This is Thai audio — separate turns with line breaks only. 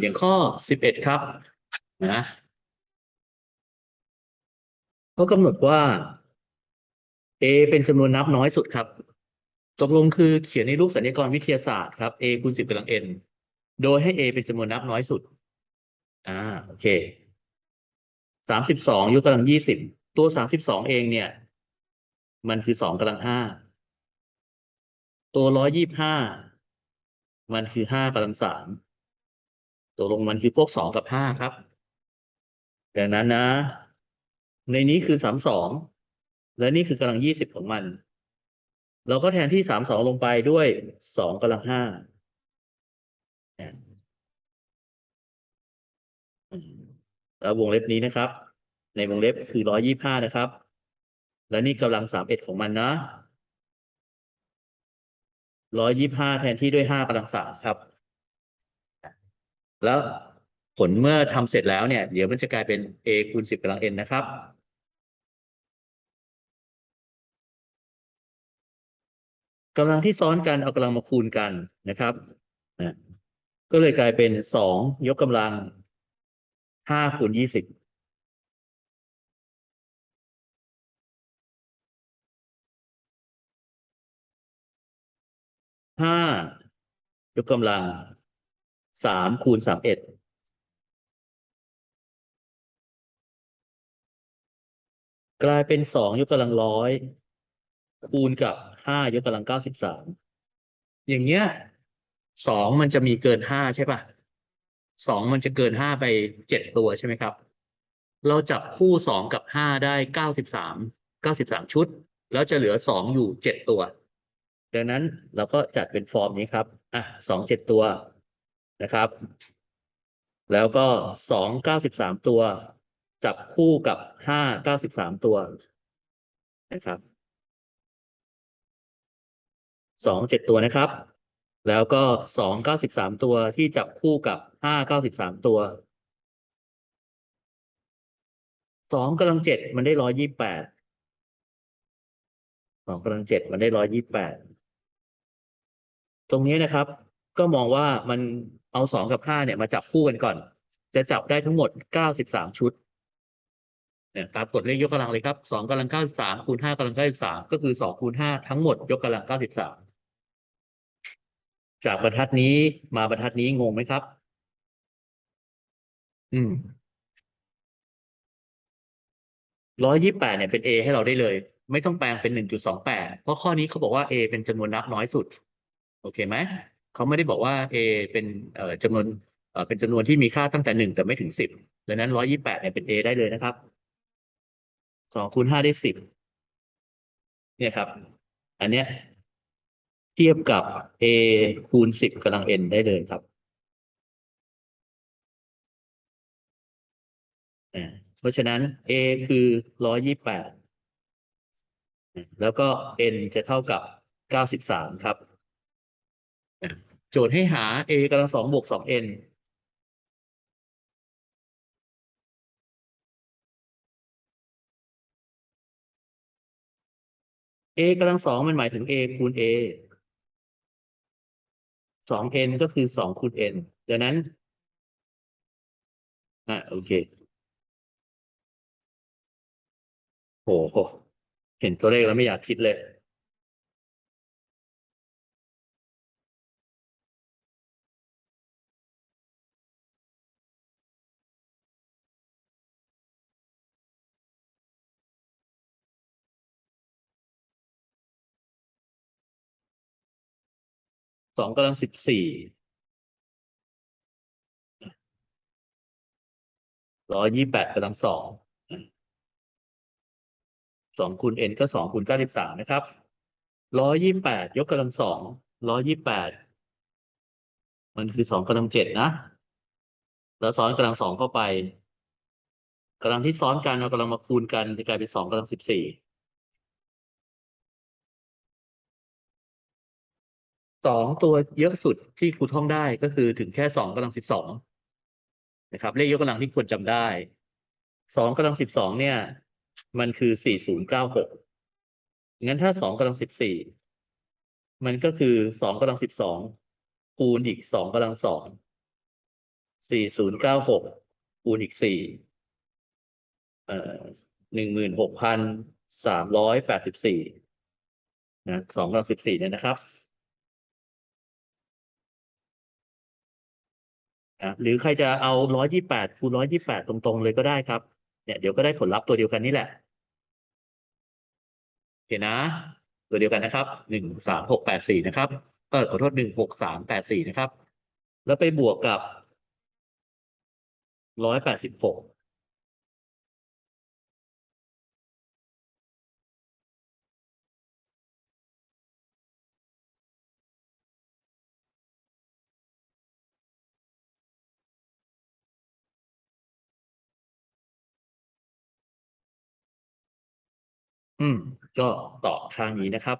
อย่างข้อสิบเอ็ดครับนะเขากำหนดว่า a เป็นจำนวนนับน้อยสุดครับตกลงคือเขียนในรูปสัญญากรวิทยาศาสตร์ครับ a คูณสิบกำลัง n โดยให้ a เป็นจำนวนนับน้อยสุด อ่าโอเคสามสิบสองยกกำลังยี่สิบตัวสามสิบสองเองเนี่ย มันคือสองกำลังห้าตัวร้อยยี่บห้ามันคือห้ากำลังสาม ตัวลงมันคือพวกสองกับห้าครับดังนั้นนะ ในนี้คือสามสองและนี่คือกำลังยี่สิบของมัน เราก็แทนที่สามสองลงไปด้วยสองกำลังห้าแล้ววงเล็บนี้นะครับ ในวงเล็บคือร้อยี่ห้านะครับ และนี่กำลังสามเอ็ดของมันนะร้อยยี่ห้าแทนที่ด้วยห้ากำลังสามครับ แล้วผลเมื่อทำเสร็จแล้วเนี่ย เดี๋ยวมันจะกลายเป็น a คูณสิบกำลัง n นะครับ กำลังที่ซ้อนกันเอากำลังมาคูณกันนะครับนะก็เลยกลายเป็นสองยกกำลังห้าคูณยี่สิบห้ายกกำลัง สามคูณสามเอ็ดกลายเป็นสองยกกำลังร้อยคูณกับห้ายกกำลังเก้าสิบสามอย่างเงี้ยสองมันจะมีเกินห้าใช่ปะสองมันจะเกินห้าไปเจ็ดตัวใช่ไหมครับ เราจับคู่สองกับห้าได้เก้าสิบสามเก้าสิบสามชุด แล้วจะเหลือสองอยู่เจ็ดตัว ดังนั้นเราก็จัดเป็นฟอร์มนี้ครับ อะสองเจ็ดตัว นะครับ แล้วก็สองเก้าสิบสามตัว จับคู่กับห้าเก้าสิบสามตัวนะครับสองเจ็ดตัวนะครับ แล้วก็สองเก้าสิบสามตัวที่จับคู่กับห้าเก้าสิบสามตัวสองกำลังเจ็ดมันได้ร้อยยี่แปดสองกำลังเจ็ดมันได้ร้อยยี่แปดตรงนี้นะครับ ก็มองว่ามันเอาสองกับห้าเนี่ยมาจับคู่กันก่อน จะจับได้ทั้งหมดเก้าสิบสามชุดเนี่ยตามกฎเลขยกกำลังเลยครับสองกำลังเก้าสิบสามคูณห้ากำลังเก้าสิบสามก็คือสองคูณห้าทั้งหมดยกกำลังเก้าสิบสามจากบรรทัดนี้มาบรรทัดนี้งงไหมครับ อืมร้อยยี่แปดเนี่ยเป็น A ให้เราได้เลย ไม่ต้องแปลงเป็นหนึ่งจุดสองแปดเพราะข้อนี้เขาบอกว่า A เป็นจำนวนนับน้อยสุด โอเคไหม เขาไม่ได้บอกว่า A เป็นเอ่อจำนวนเอ่อเป็นจำนวนที่มีค่าตั้งแต่หนึ่งแต่ไม่ถึงสิบดังนั้นร้อยยี่แปดเนี่ยเป็น A ได้เลยนะครับสองคูณห้าได้สิบเนี่ยครับ อันเนี้ยเทียบกับ a คูณสิบกำลัง n ได้เลยครับเพราะฉะนั้น a คือร้อยยี่แปดแล้วก็ n จะเท่ากับเก้าสิบสามครับ โจทย์ให้หา a กำลังสองบวกสอง n a กำลังสองมันหมายถึง a คูณ a สอง n ก็คือสองคูณ n ดังนั้นอะโอเคโหโหเห็นตัวเลขแล้วไม่อยากคิดเลย สองกำลังสิบสี่ร้อยยี่แปดกำลังสองสองคูณ n ก็สองคูณเก้าสิบสามนะครับร้อยยี่แปดยกกำลังสองร้อยยี่แปดมันคือสองกำลังเจ็ดนะแล้วซ้อนกำลังสองเข้าไปกำลังที่ซ้อนกันเอากำลังมาคูณกันจะกลายเป็นสองกำลังสิบสี่ สองตัวเยอะสุดที่ครูท่องได้ก็คือถึงแค่สองกำลังสิบสองนะครับ เลขยกกำลังที่ควรจำได้สองกำลังสิบสองเนี่ย มันคือสี่ศูนย์เก้าหกงั้นถ้าสองกำลังสิบสี่มันก็คือสองกำลังสิบสองคูณอีกสองกำลังสองสี่ศูนย์เก้าหกคูณอีกสี่เอ่อหนึ่งหมื่นหกพันสามร้อยแปดสิบสี่นะสองกำลังสิบสี่เนี่ยนะครับ นะหรือใครจะเอาร้อยยี่แปดคูณร้อยยี่แปดตรงๆ เลยก็ได้ครับ เนี่ยเดี๋ยวก็ได้ผลลัพธ์ตัวเดียวกันนี่แหละโอเคนะ ตัวเดียวกันนะครับหนึ่งสามหกแปดสี่นะครับเออขอโทษหนึ่งหกสามแปดสี่นะครับ แล้วไปบวกกับร้อยแปดสิบหก อืม ก็ต่อข้างนี้นะครับ